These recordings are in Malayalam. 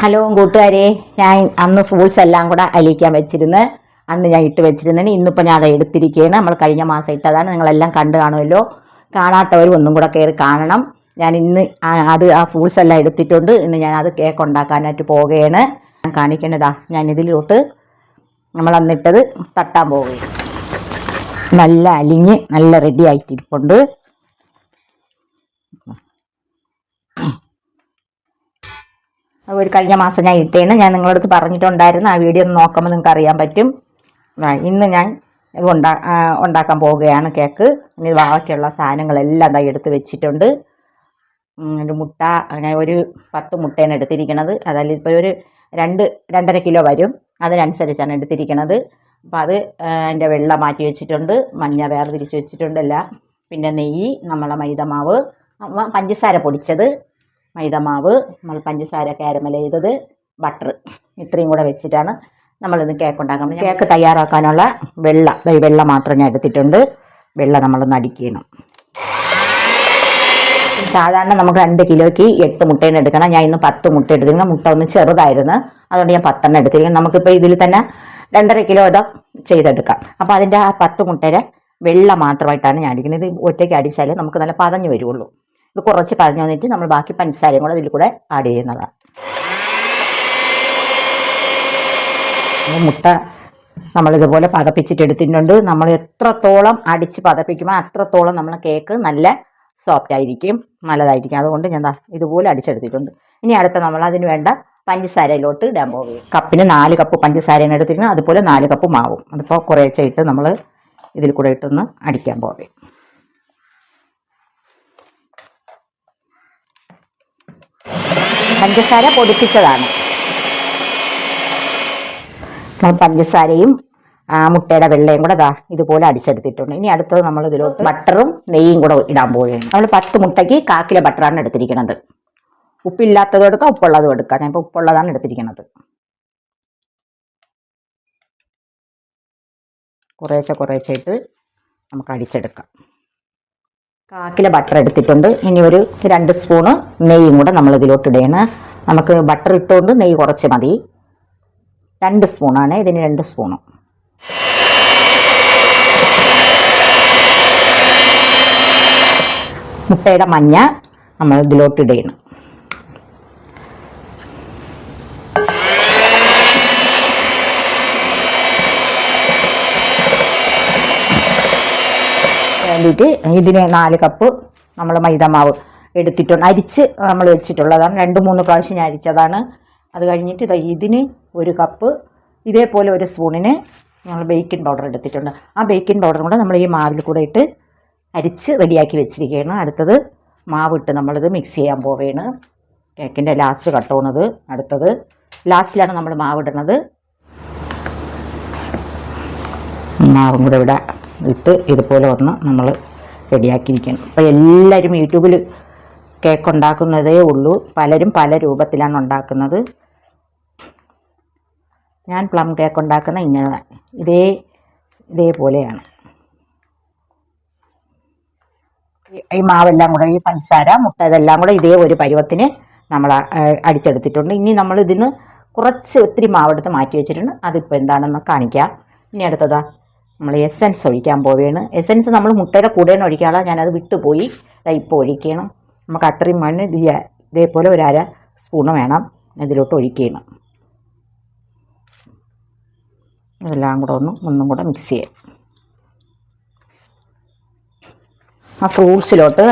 ഹലോ കൂട്ടുകാരെ ഞാൻ അന്ന് ഫ്രൂട്ട്സ് എല്ലാം കൂടെ അലിയിക്കാൻ വെച്ചിരുന്നു അന്ന് ഞാൻ ഇട്ട് വെച്ചിരുന്നതിന് ഇന്നിപ്പോൾ ഞാൻ അത് എടുത്തിരിക്കുകയാണ് നമ്മൾ കഴിഞ്ഞ മാസം ഇട്ടതാണ്. നിങ്ങളെല്ലാം കണ്ടു കാണുമല്ലോ. കാണാത്തവരും ഒന്നും കൂടെ കയറി കാണണം. ഞാൻ ഇന്ന് അത് ആ ഫ്രൂട്ട്സ് എല്ലാം എടുത്തിട്ടുണ്ട്. ഇന്ന് ഞാൻ അത് കേക്ക് ഉണ്ടാക്കാനായിട്ട് പോവുകയാണ്. ഞാൻ കാണിക്കേണ്ടതാ ഞാൻ ഇതിലോട്ട് നമ്മൾ അന്നിട്ടത് തട്ടാൻ പോവുകയാണ്. നല്ല അലിഞ്ഞ് നല്ല റെഡി ആയിട്ടിരിപ്പുണ്ട്. ഒരു കഴിഞ്ഞ മാസം ഞാൻ ഇട്ടേന്ന്. ഞാൻ നിങ്ങളടുത്ത് പറഞ്ഞിട്ടുണ്ടായിരുന്നു. ആ വീഡിയോ ഒന്ന് നോക്കുമ്പോൾ നിങ്ങൾക്ക് അറിയാൻ പറ്റും. ഇന്ന് ഞാൻ ഉണ്ടാ ഉണ്ടാക്കാൻ പോവുകയാണ് കേക്ക്. ഇനി ബാക്കിയുള്ള സാധനങ്ങളെല്ലാം ഇതായി എടുത്ത് വെച്ചിട്ടുണ്ട്. ഒരു മുട്ട അങ്ങനെ ഒരു പത്ത് മുട്ടയാണ് എടുത്തിരിക്കുന്നത് അതായത് ഇപ്പോൾ ഒരു രണ്ട് രണ്ടര കിലോ വരും. അതിനനുസരിച്ചാണ് എടുത്തിരിക്കുന്നത് അപ്പോൾ അത് അതിന്റെ വെള്ള മാറ്റി വെച്ചിട്ടുണ്ട്. മഞ്ഞ വേർതിരിച്ച് വെച്ചിട്ടുണ്ട് എല്ലാം. പിന്നെ നെയ്യ് നമ്മളെ മൈദമാവ്. പഞ്ചസാര പൊടിച്ചത്. മൈദമാവ് നമ്മൾ പഞ്ചസാര കാരമൽ ചെയ്തത് ബട്ടർ ഇത്രയും കൂടെ വെച്ചിട്ടാണ് നമ്മളിത് കേക്ക് ഉണ്ടാക്കാൻ. കേക്ക് തയ്യാറാക്കാനുള്ള വെള്ള വെള്ള മാത്രം ഞാൻ എടുത്തിട്ടുണ്ട്. വെള്ള നമ്മളൊന്ന് അടിക്കണം. സാധാരണ നമുക്ക് രണ്ട് കിലോയ്ക്ക് എട്ട് മുട്ടേനെ എടുക്കണം. ഞാൻ ഇന്ന് പത്ത് മുട്ട എടുത്തിരിക്കണം മുട്ട ഒന്ന് ചെറുതായിരുന്നു. അതുകൊണ്ട് ഞാൻ പത്തെണ്ണം എടുത്തിരിക്കണം നമുക്കിപ്പോൾ ഇതിൽ തന്നെ രണ്ടര കിലോ ഇതോ ചെയ്തെടുക്കാം. അപ്പോൾ അതിന്റെ ആ പത്ത് മുട്ടയുടെ വെള്ള മാത്രമായിട്ടാണ് ഞാൻ അടിക്കുന്നത്. ഇത് ഒറ്റയ്ക്ക് അടിച്ചാൽ നമുക്ക് നല്ല പതഞ്ഞ് വരുള്ളൂ. ഇത് കുറച്ച് പറഞ്ഞു വന്നിട്ട് നമ്മൾ ബാക്കി പഞ്ചസാരയും കൂടെ ഇതിൽ കൂടെ ആഡ് ചെയ്യുന്നതാണ്. മുട്ട നമ്മളിതുപോലെ പതപ്പിച്ചിട്ട് എടുത്തിട്ടുണ്ട്. നമ്മൾ എത്രത്തോളം അടിച്ച് പതപ്പിക്കുമ്പോൾ അത്രത്തോളം നമ്മൾ കേക്ക് നല്ല സോഫ്റ്റ് ആയിരിക്കും നല്ലതായിരിക്കും. അതുകൊണ്ട് ഞാൻ ഇതുപോലെ അടിച്ചെടുത്തിട്ടുണ്ട്. ഇനി അടുത്ത നമ്മൾ അതിന് വേണ്ട പഞ്ചസാരയിലോട്ട് ഇടാൻ പോകുകയും കപ്പിന് നാല് കപ്പ് പഞ്ചസാരയാണ് എടുത്തിരിക്കുന്നത്. അതുപോലെ നാല് കപ്പ് മാവും. അതിപ്പോൾ കുറേശ്ശെ നമ്മൾ ഇതിൽ കൂടെ ഇട്ടൊന്ന് അടിക്കാൻ പോകുകയും പഞ്ചസാര പൊടിപ്പിച്ചതാണ്. പഞ്ചസാരയും ആ മുട്ടയുടെ വെള്ളയും കൂടെ ദാ ഇതുപോലെ അടിച്ചെടുത്തിട്ടുണ്ട്. ഇനി അടുത്തത് നമ്മൾ ഇതിലോട്ട് ബട്ടറും നെയ്യും കൂടെ ഇടാൻ പോവുകയാണ്. നമ്മൾ പത്ത് മുട്ടയ്ക്ക് കാക്കിലെ ബട്ടറാണ് എടുത്തിരിക്കുന്നത്. ഉപ്പില്ലാത്തത് എടുക്കാം ഉപ്പുള്ളതും എടുക്കാം. ഞാൻ ഇപ്പം ഉപ്പുള്ളതാണ് എടുത്തിരിക്കുന്നത്. കുറേശ്ശെ കുറേശ്ശെ ഇട്ട് നമുക്ക് അടിച്ചെടുക്കാം. കാക്കിലെ ബട്ടർ എടുത്തിട്ടുണ്ട്. ഇനി ഒരു രണ്ട് സ്പൂണ് നെയ്യും കൂടെ നമ്മൾ ഇതിലോട്ട് ഇടയാണ്. നമുക്ക് ബട്ടർ ഇട്ടുകൊണ്ട് നെയ്യ് കുറച്ച് മതി. രണ്ട് സ്പൂണാണ് ഇതിന് രണ്ട് സ്പൂണ് മുട്ടയുടെ മഞ്ഞ നമ്മൾ ഇതിലോട്ട് ഇടയാണ്. വേണ്ടിയിട്ട് ഇതിന് നാല് കപ്പ് നമ്മൾ മൈദമാവ് എടുത്തിട്ടുണ്ട് അരിച്ച് നമ്മൾ വെച്ചിട്ടുള്ളതാണ് രണ്ട് മൂന്ന് പ്രാവശ്യം ഞാൻ അരിച്ചതാണ്. അത് കഴിഞ്ഞിട്ട് ഇതാ ഇതിന് ഒരു കപ്പ് ഇതേപോലെ ഒരു സ്പൂണിന് നമ്മൾ ബേക്കിംഗ് പൗഡർ എടുത്തിട്ടുണ്ട്. ആ ബേക്കിംഗ് പൗഡറും കൂടെ നമ്മൾ ഈ മാവിൽ കൂടെ ഇട്ട് അരിച്ച് റെഡിയാക്കി വെച്ചിരിക്കുകയാണ്. അടുത്തത് മാവിട്ട് നമ്മളിത് മിക്സ് ചെയ്യാൻ പോവുകയാണ്. കേക്കിന്റെ ലാസ്റ്റ് കട്ടോണത് അടുത്തത് ലാസ്റ്റിലാണ് നമ്മൾ മാവിടുന്നത് മാവും കൂടെ ഇവിടെ ഇട്ട് ഇതുപോലെ ഒന്ന് നമ്മൾ റെഡിയാക്കി റെഡിയാക്കിയിരിക്കണം അപ്പോൾ എല്ലാവരും യൂട്യൂബിൽ കേക്ക് ഉണ്ടാക്കുന്നതേ ഉള്ളൂ. പലരും പല രൂപത്തിലാണ് ഉണ്ടാക്കുന്നത്. ഞാൻ പ്ലം കേക്ക് ഉണ്ടാക്കുന്ന ഇങ്ങനെ ഇതേ ഇതേപോലെയാണ്. ഈ മാവെല്ലാം കൂടെ ഈ പഞ്ചസാര മുട്ട ഇതെല്ലാം കൂടെ ഇതേ ഒരു പരുവത്തിന് നമ്മൾ അടിച്ചെടുത്തിട്ടുണ്ട്. ഇനി നമ്മൾ ഇതിന് കുറച്ച് ഒത്തിരി മാവെടുത്ത് മാറ്റി വെച്ചിട്ടുണ്ട്. അതിപ്പോൾ എന്താണെന്ന് കാണിക്കാം. ഇനി അടുത്തതാ. നമ്മൾ എസൻസ് ഒഴിക്കാൻ പോവുകയാണ്. എസൻസ് നമ്മൾ മുട്ടയുടെ കൂടെയാണ് ഒഴിക്കാനുള്ള ഞാനത് വിട്ടുപോയി. ഇപ്പോൾ ഒഴിക്കണം നമുക്ക് അത്രയും മണ്ണ് ഇതേപോലെ ഒരു അര സ്പൂണ് വേണം ഇതിലോട്ട് ഒഴിക്കണം ഇതെല്ലാം കൂടെ ഒന്ന് ഒന്നും കൂടെ മിക്സ് ചെയ്യാം. ആ ഫ്രൂട്ട്സിലോട്ട്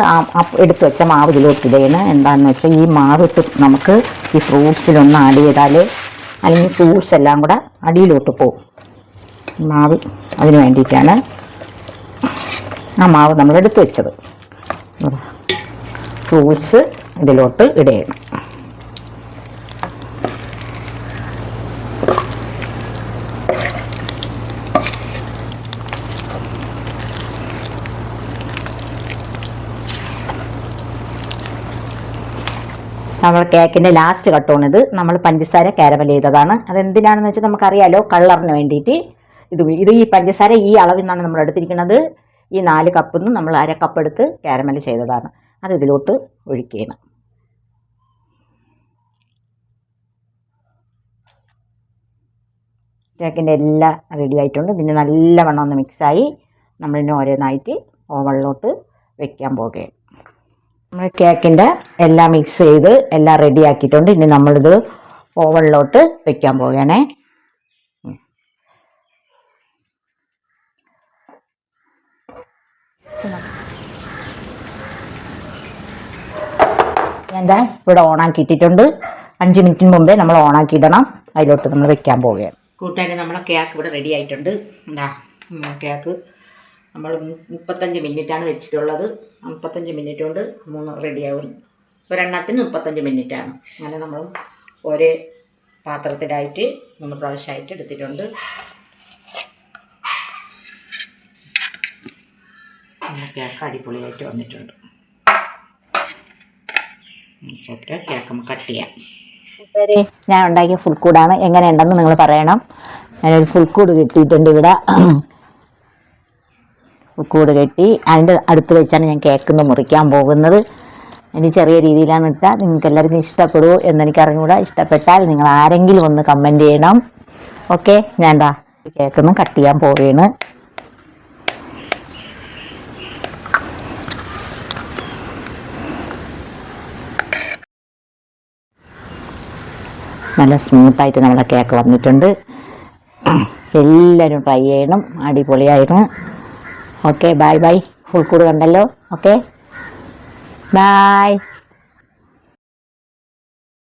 എടുത്ത് വെച്ച മാവ് ഇതിലോട്ട് ഇടയാണ് എന്താണെന്ന് വെച്ചാൽ ഈ മാവ് ഇട്ട് നമുക്ക് ഈ ഫ്രൂട്ട്സിലൊന്ന് ആഡ് ചെയ്താൽ അല്ലെങ്കിൽ ഫ്രൂട്ട്സ് എല്ലാം കൂടെ അടിയിലോട്ട് പോകും. മാവ് അതിന് വേണ്ടിയിട്ടാണ് ആ മാവ് നമ്മൾ എടുത്തു വെച്ചത്. ഫ്രൂട്ട്സ് ഇതിലോട്ട് ഇടയണം നമ്മൾ കേക്കിന്റെ ലാസ്റ്റ് കട്ടോണിത് നമ്മൾ പഞ്ചസാര കാരമൽ ചെയ്തതാണ്. അതെന്തിനാണെന്ന് വെച്ചാൽ നമുക്കറിയാലോ കളറിന് വേണ്ടിയിട്ട് ഇത് ഇത് ഈ പഞ്ചസാര ഈ അളവിൽ നിന്നാണ് നമ്മൾ എടുത്തിരിക്കുന്നത്. ഈ നാല് കപ്പിൽ നിന്ന് നമ്മൾ അര കപ്പ് എടുത്ത് കാരമൽ ചെയ്തതാണ്. അത് ഇതിലോട്ട് ഒഴിക്കുകയാണ്. കേക്കിന്റെ എല്ലാം റെഡി ആയിട്ടുണ്ട്. ഇതിന് നല്ലവണ്ണം ഒന്ന് മിക്സായി നമ്മളിന് ഓരോന്നായിട്ട് ഓവണിലോട്ട് വെക്കാൻ പോകുകയാണ് നമ്മൾ കേക്കിന്റെ എല്ലാം മിക്സ് ചെയ്ത് എല്ലാം റെഡി ആക്കിയിട്ടുണ്ട്. ഇനി നമ്മളിത് ഓവണിലോട്ട് വെക്കാൻ പോവുകയാണേ എന്താ? ഇവിടെ ഓണാക്കി ഇട്ടിട്ടുണ്ട് അഞ്ച് മിനിറ്റിന് മുമ്പേ നമ്മൾ ഓണാക്കി ഇടണം അതിലോട്ട് നമ്മൾ വെക്കാൻ പോവുകയാണ്. കൂട്ടുകാരെ നമ്മളെ കേക്ക് ഇവിടെ റെഡി ആയിട്ടുണ്ട്. എന്താ കേക്ക് നമ്മൾ മുപ്പത്തഞ്ച് മിനിറ്റാണ് വെച്ചിട്ടുള്ളത്. മുപ്പത്തഞ്ച് മിനിറ്റ് കൊണ്ട് മൂന്ന് റെഡിയാവും ഒരെണ്ണത്തിന് മുപ്പത്തഞ്ച് മിനിറ്റാണ്. അങ്ങനെ നമ്മൾ ഒരേ പാത്രത്തിലായിട്ട് മൂന്ന് പ്രാവശ്യമായിട്ട് എടുത്തിട്ടുണ്ട്. കേക്ക് അടിപൊളിയായിട്ട് വന്നിട്ടുണ്ട്. ചെയ്യാം ഞാൻ ഉണ്ടാക്കിയ ഫുൾ കൂടാണ്. എങ്ങനെയുണ്ടെന്ന് നിങ്ങൾ പറയണം. ഞാനൊരു ഫുൾ കൂട് കിട്ടിയിട്ടുണ്ട് ഇവിടെ. ഫുൾ കൂട് കെട്ടി അതിന്റെ അടുത്ത് വെച്ചാണ് ഞാൻ കേക്ക് മുറിക്കാൻ പോകുന്നത്. ഇനി ചെറിയ രീതിയിലാണ് ഇട്ട. നിങ്ങൾക്ക് എല്ലാവർക്കും ഇഷ്ടപ്പെടുമോ എന്നെനിക്ക് അറിഞ്ഞുകൂടാ ഇഷ്ടപ്പെട്ടാൽ നിങ്ങൾ ആരെങ്കിലും ഒന്ന് കമന്റ് ചെയ്യണം. ഓക്കെ ഞാൻ എന്താ കേക്കൊന്നും കട്ട് ചെയ്യാൻ പോവുകയാണ്. നല്ല സ്മൂത്തായിട്ട് നമ്മുടെ കേക്ക് വന്നിട്ടുണ്ട്. എല്ലാവരും ട്രൈ ചെയ്യണം. അടിപൊളിയായിരുന്നു. ഓക്കെ ബൈ ബൈ ഫുൾ കൂട് കണ്ടല്ലോ. Okay bye